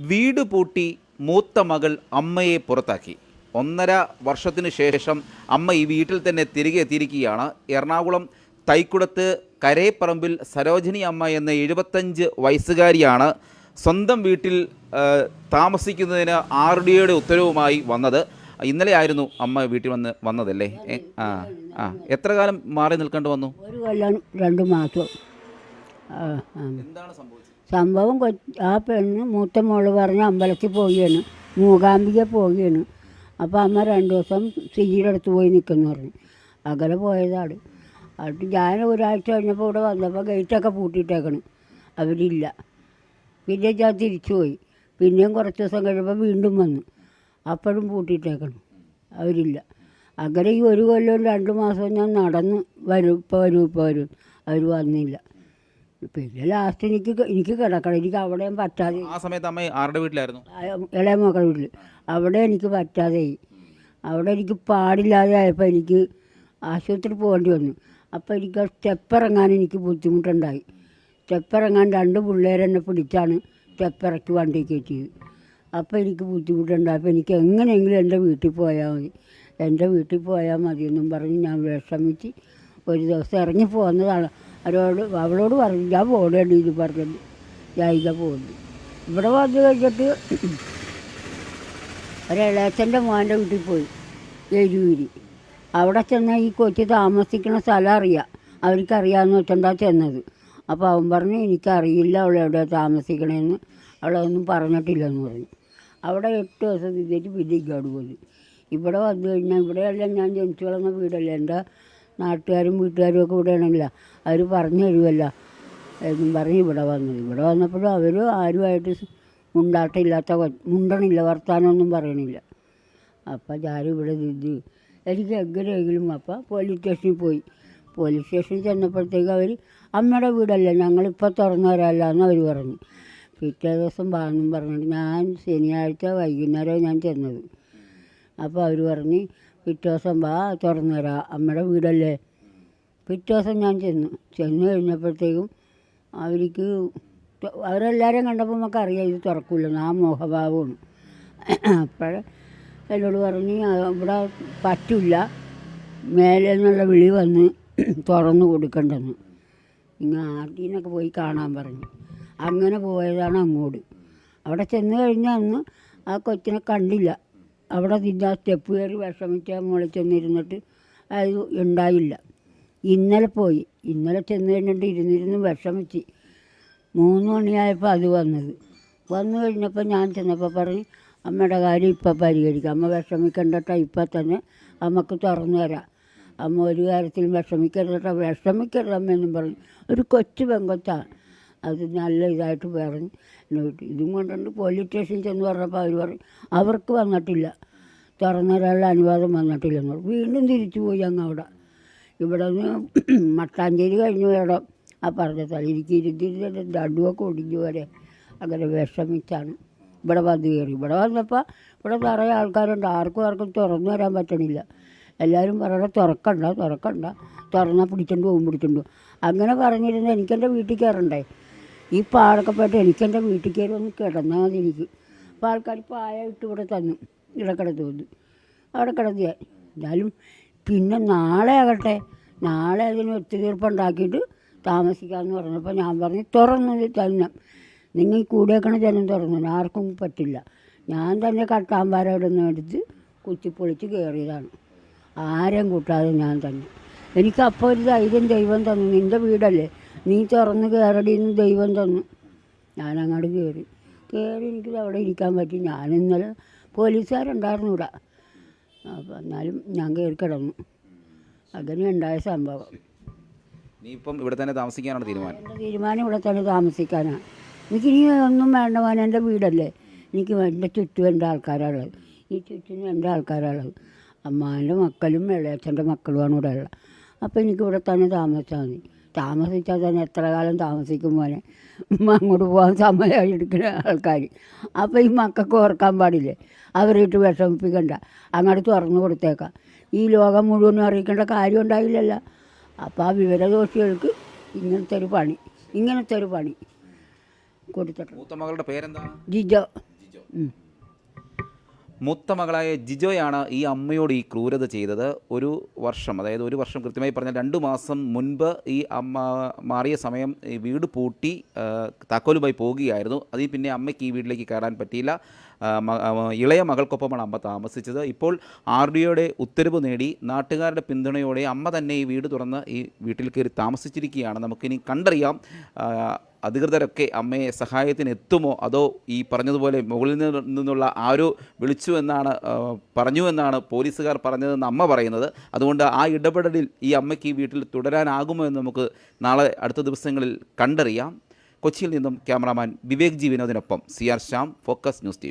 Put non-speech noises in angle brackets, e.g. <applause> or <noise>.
വീട് പൂട്ടി മൂത്ത മകൾ അമ്മയെ പുറത്താക്കി. ഒന്നര വർഷത്തിനു ശേഷം അമ്മ ഈ വീട്ടിൽ തന്നെ തിരികെ എത്തിയിരിക്കുകയാണ്. എറണാകുളം തൈക്കുടത്ത് കരേപ്പറമ്പിൽ സരോജിനി അമ്മ എന്ന എഴുപത്തഞ്ച് വയസ്സുകാരിയാണ് സ്വന്തം വീട്ടിൽ താമസിക്കുന്നതിന് ആർ ഡി ഉത്തരവുമായി വന്നത്. ഇന്നലെ ആയിരുന്നു അമ്മ വീട്ടിൽ വന്ന് വന്നതല്ലേ? ആ ആ. എത്ര കാലം മാറി നിൽക്കേണ്ടി വന്നു? ഒരു കൊല്ലം രണ്ട് മാസം. എന്താണ് സംഭവിച്ചത്? സംഭവം കൊ ആ പെണ്ണ് മൂത്ത മോൾ പറഞ്ഞ് അമ്പലത്തിൽ പോവുകയാണ്. മൂകാംബിക പോവുകയാണ്. അപ്പോൾ അമ്മ രണ്ട് ദിവസം സിജിയുടെ അടുത്ത് പോയി നിൽക്കുന്നു പറഞ്ഞു. അകലെ പോയതാണ്. അത് ഞാൻ ഒരാഴ്ച കഴിഞ്ഞപ്പോൾ ഇവിടെ വന്നപ്പോൾ ഗേറ്റൊക്കെ പൂട്ടിയിട്ടേക്കണം. അവരില്ല. പിന്നെ ഞാൻ തിരിച്ചു പോയി. പിന്നെയും കുറച്ച് ദിവസം കഴിയുമ്പോൾ വീണ്ടും വന്നു. അപ്പോഴും പൂട്ടിയിട്ടേക്കണം. അവരില്ല. അങ്ങനെ ഈ ഒരു കൊല്ലവും രണ്ട് മാസവും ഞാൻ നടന്ന് വരും ഇപ്പോൾ വരും ഇപ്പോൾ വരും. അവർ വന്നില്ല. പിന്നെ ലാസ്റ്റ് എനിക്ക് എനിക്ക് കിടക്കണം. എനിക്ക് അവിടെയും പറ്റാതെ ആ സമയത്ത് അമ്മ ആരുടെ വീട്ടിലായിരുന്നു? ഇളയ മക്കളുടെ വീട്ടിൽ അവിടെ എനിക്ക് പറ്റാതെയായി അവിടെ എനിക്ക് പാടില്ലാതെ ആയപ്പോൾ എനിക്ക് ആശുപത്രി പോകേണ്ടി വന്നു. അപ്പോൾ എനിക്ക് സ്റ്റെപ്പ് ഇറങ്ങാൻ എനിക്ക് ബുദ്ധിമുട്ടുണ്ടായി. സ്റ്റെപ്പ് ഇറങ്ങാൻ രണ്ട് പിള്ളേരെന്നെ പിടിച്ചാണ് സ്റ്റെപ്പ് ഇറക്കി വണ്ടി കയറ്റിയത്. അപ്പോൾ എനിക്ക് ബുദ്ധിമുട്ടുണ്ടായി. അപ്പോൾ എനിക്ക് എങ്ങനെയെങ്കിലും എന്റെ വീട്ടിൽ പോയാൽ മതി. എന്റെ വീട്ടിൽ പോയാൽ മതിയെന്നും പറഞ്ഞ് ഞാൻ വിഷമിച്ച് ഒരു ദിവസം ഇറങ്ങി പോകുന്നതാണ് അവരോട് അവളോട് പറഞ്ഞു ഞാൻ പോകണേണ്ടി ഇത് പറഞ്ഞത് ഞാൻ ഇതാ പോകുന്നു ഇവിടെ വന്നു കഴിഞ്ഞിട്ട് ഒരിളയച്ചന്റെ മോന്റെ വീട്ടിൽ പോയി എഴുപൂരി അവിടെ ചെന്നാൽ ഈ കൊച്ചു താമസിക്കുന്ന സ്ഥലം അറിയാം. അവർക്കറിയാമെന്ന് വെച്ചാൽ ചെന്നത്. അപ്പോൾ അവൻ പറഞ്ഞു എനിക്കറിയില്ല അവൾ എവിടെയാണ് താമസിക്കണേന്ന്. അവളൊന്നും പറഞ്ഞിട്ടില്ലെന്ന് പറഞ്ഞു. അവിടെ എട്ട് ദിവസം നിന്നിട്ട് പിന്നെ ഇങ്ങോട്ട് പോയി ഇവിടെ വന്നു കഴിഞ്ഞാൽ ഇവിടെയല്ല ഞാൻ ജനിച്ചു വളർന്ന വീടല്ലേ? എന്റെ നാട്ടുകാരും വീട്ടുകാരും ഒക്കെ ഇവിടെ ആണല്ലോ അവർ പറഞ്ഞു തരുമല്ലോ എന്നും പറഞ്ഞ് ഇവിടെ വന്നു. ഇവിടെ വന്നപ്പോഴും അവർ ആരുമായിട്ട് മുണ്ടാട്ടമില്ലാത്ത മുണ്ടണില്ല വർത്താനമൊന്നും പറയണില്ല. അപ്പം ഞാനും ഇവിടെ നിന്ന്. എനിക്ക് എങ്ങനെയെങ്കിലും അപ്പം പോലീസ് സ്റ്റേഷനിൽ പോയി. പോലീസ് സ്റ്റേഷനിൽ ചെന്നപ്പോഴത്തേക്ക് അവർ അമ്മയുടെ വീടല്ല? ഞങ്ങളിപ്പോൾ തുറന്നു തരാമല്ലോ എന്ന് അവർ പറഞ്ഞു. പിറ്റേ ദിവസം വാങ്ങും പറഞ്ഞിട്ട് ഞാൻ ശനിയാഴ്ച വൈകുന്നേരം ഞാൻ ചെന്നത്. അപ്പോൾ അവർ പറഞ്ഞ് പിറ്റേ ദിവസം വാ തുറന്നു തരാം അമ്മയുടെ വീടല്ലേ. പിറ്റേ ദിവസം ഞാൻ ചെന്നു. ചെന്ന് കഴിഞ്ഞപ്പോഴത്തേക്കും അവർക്ക് അവരെല്ലാവരെയും കണ്ടപ്പോൾ നമുക്ക് അറിയാം ഇത് തുറക്കില്ലെന്ന്. ആ മോഹഭാവമാണ്. അപ്പോൾ എന്നോട് പറഞ്ഞ് "ആ, ഇവിടെ പറ്റില്ല. മേലെ നിന്നുള്ള വിളി വന്ന് തുറന്നു കൊടുക്കണ്ടെന്ന്. ഇങ്ങനെ ആർട്ടീനൊക്കെ പോയി കാണാൻ പറഞ്ഞു. അങ്ങനെ പോയതാണ് അങ്ങോട്ട്. അവിടെ ചെന്ന് കഴിഞ്ഞാൽ അന്ന് ആ കൊച്ചിനെ കണ്ടില്ല. അവിടെ നിന്ന് ആ സ്റ്റെപ്പ് കയറി വിഷമിച്ച മുകളിൽ ചെന്നിരുന്നിട്ട് അത് ഉണ്ടായില്ല. ഇന്നലെ പോയി. ഇന്നലെ ചെന്ന് കഴിഞ്ഞിട്ട് ഇരുന്നിരുന്ന് വിഷമിച്ച്. മൂന്ന് മണിയായപ്പോൾ അത് വന്നത്. വന്നു കഴിഞ്ഞപ്പോൾ ഞാൻ ചെന്നപ്പോൾ പറഞ്ഞ് അമ്മയുടെ കാര്യം ഇപ്പം പരിഹരിക്കാം. അമ്മ വിഷമിക്കണ്ടട്ടോ ഇപ്പം തന്നെ അമ്മയ്ക്ക് തുറന്നു തരാം. അമ്മ ഒരു കാര്യത്തിലും വിഷമിക്കരുതട്ടോ. വിഷമിക്കരുതമ്മെന്നും പറഞ്ഞു. ഒരു കൊച്ചു പെങ്കൊച്ചാണ്. അത് നല്ല ഇതായിട്ട് പറഞ്ഞ്. ഇതും കൊണ്ടുണ്ട് പോലീസ് സ്റ്റേഷനിൽ ചെന്ന് പറഞ്ഞപ്പോൾ അവർ പറഞ്ഞു അവർക്ക് വന്നിട്ടില്ല. തുറന്നു തരാനുള്ള അനുവാദം വന്നിട്ടില്ലെന്ന് പറഞ്ഞു. വീണ്ടും തിരിച്ചു പോയി അങ്ങ് അവിടെ. ഇവിടെ നിന്ന് <clears throat> മട്ടാഞ്ചേരി കഴിഞ്ഞു വേണം. ആ പറഞ്ഞ സ്ഥലം എനിക്ക് ഇരുത്തിരുന്നിട്ട് ദടുവൊക്കെ ഒടിഞ്ഞു വരെ അങ്ങനെ വിഷമിച്ചാണ്. ഇവിടെ വന്ന് കയറി. ഇവിടെ വന്നപ്പോൾ ഇവിടെ നിറയെ ആൾക്കാരുണ്ട്. ആർക്കും ആർക്കും തുറന്നു വരാൻ പറ്റണില്ല. എല്ലാവരും പറയണ തുറക്കണ്ട തുറക്കണ്ട. തുറന്നാൽ പിടിച്ചോണ്ട് പോകും പിടിച്ചോണ്ട് പോകും. അങ്ങനെ പറഞ്ഞിരുന്ന എനിക്കെന്റെ വീട്ടിൽ കയറണ്ടേ? ഈ പാടൊക്കെ പോയിട്ട് എനിക്കെന്റെ വീട്ടിൽ കയറി ഒന്ന് കിടന്നാൽ മതി എനിക്ക് അപ്പോൾ ആൾക്കാർ പായ ഇട്ട് ഇവിടെ തന്നു. കിടന്നു വന്നു. അവിടെ കിടന്നു. എന്നാലും പിന്നെ നാളെ ആകട്ടെ. നാളെ അതിന് ഒത്തുതീർപ്പുണ്ടാക്കിയിട്ട് താമസിക്കാമെന്ന് പറഞ്ഞപ്പോൾ ഞാൻ പറഞ്ഞു തുറന്നു തന്നെ. നിങ്ങൾ കൂടിയേക്കണ ജനം തുറന്നു ആർക്കും പറ്റില്ല. ഞാൻ തന്നെ കട്ടാമ്പാര ഇവിടെ എടുത്ത് കുത്തിപ്പൊളിച്ച് കയറിയതാണ്. ആരെയും കൂട്ടാതെ ഞാൻ തന്നെ. എനിക്കപ്പോൾ ഒരു ധൈര്യം ദൈവം തന്നു. നിന്റെ വീടല്ലേ? നീ തുറന്ന് കയറടിയെന്ന് ദൈവം തന്നു. ഞാൻ അങ്ങോട്ട് കയറി കയറി എനിക്ക് അവിടെ ഇരിക്കാൻ പറ്റി. ഞാൻ ഇന്നലെ പോലീസുകാരുണ്ടായിരുന്നു ഇവിടെ. അപ്പോൾ എന്നാലും ഞാൻ കയറി കിടന്നു. അങ്ങനെ ഉണ്ടായ സംഭവം. നീ ഇപ്പം ഇവിടെ തന്നെ താമസിക്കാനാണ് തീരുമാനം? എന്റെ തീരുമാനം ഇവിടെ തന്നെ താമസിക്കാനാണ്. എനിക്ക് ഇനി ഒന്നും വേണ്ട മോനെ എന്റെ വീടല്ലേ? എനിക്ക് എന്റെ ചുറ്റും എന്റെ ആൾക്കാരാണുള്ളത് ഈ ചുറ്റിനും എന്റെ ആൾക്കാരാണുള്ളത് അമ്മാന്റെ മക്കളും ഇളയച്ചന്റെ മക്കളുമാണ് ഇവിടെ ഉള്ളത്. അപ്പോൾ എനിക്ക് ഇവിടെ തന്നെ താമസിച്ചാൽ മതി. താമസിച്ചാൽ തന്നെ എത്ര കാലം താമസിക്കും മോനെ? ഉമ്മ അങ്ങോട്ട് പോകാൻ സമയമായി എടുക്കുന്ന ആൾക്കാർ. അപ്പോൾ ഈ മക്കൾക്ക് ഓർക്കാൻ പാടില്ലേ? അവരിട്ട് വിഷമിപ്പിക്കണ്ട. അങ്ങോട്ട് തുറന്നു കൊടുത്തേക്കാം. ഈ ലോകം മുഴുവനും അറിയിക്കേണ്ട കാര്യം ഉണ്ടായില്ലല്ലോ. അപ്പോൾ ആ വിവരദോഷികൾക്ക് ഇങ്ങനത്തെ ഒരു പണി ഇങ്ങനത്തെ ഒരു പണി. കൊടുത്തിട്ടുണ്ട്. മൂത്ത മകളുടെ പേരെന്താ? ജിജോ. ഉം. മൂത്ത മകളായ ജിജോയാണ് ഈ അമ്മയോട് ഈ ക്രൂരത ചെയ്തത്. ഒരു വർഷം അതായത് ഒരു വർഷം കൃത്യമായി പറഞ്ഞാൽ രണ്ട് മാസം മുൻപ് ഈ അമ്മ മാറിയ സമയം ഈ വീട് പൂട്ടി താക്കോലുമായി പോവുകയായിരുന്നു അതിൽ പിന്നെ അമ്മയ്ക്ക് ഈ വീട്ടിലേക്ക് കയറാൻ പറ്റിയില്ല. ഇളയ മകൾക്കൊപ്പമാണ് അമ്മ താമസിച്ചത്. ഇപ്പോൾ ആർ ഡി ഒയുടെ ഉത്തരവ് നേടി നാട്ടുകാരുടെ പിന്തുണയോടെ അമ്മ തന്നെ ഈ വീട് തുറന്ന് ഈ വീട്ടിൽ കയറി താമസിച്ചിരിക്കുകയാണ്. നമുക്കിനി കണ്ടറിയാം അധികൃതരൊക്കെ അമ്മയെ സഹായത്തിന് എത്തുമോ അതോ ഈ പറഞ്ഞതുപോലെ മുകളിൽ നിന്നുള്ള ആരോ വിളിച്ചു എന്നാണ് പറഞ്ഞു എന്നാണ് പോലീസുകാർ പറഞ്ഞതെന്ന് അമ്മ പറയുന്നത്. അതുകൊണ്ട് ആ ഇടപെടലിൽ ഈ അമ്മയ്ക്ക് ഈ വീട്ടിൽ തുടരാനാകുമോ എന്ന് നമുക്ക് നാളെ അടുത്ത ദിവസങ്ങളിൽ കണ്ടറിയാം. കൊച്ചിയിൽ നിന്നും cameraman Vivek G വിനോദിനൊപ്പം C R Shyam Focus News T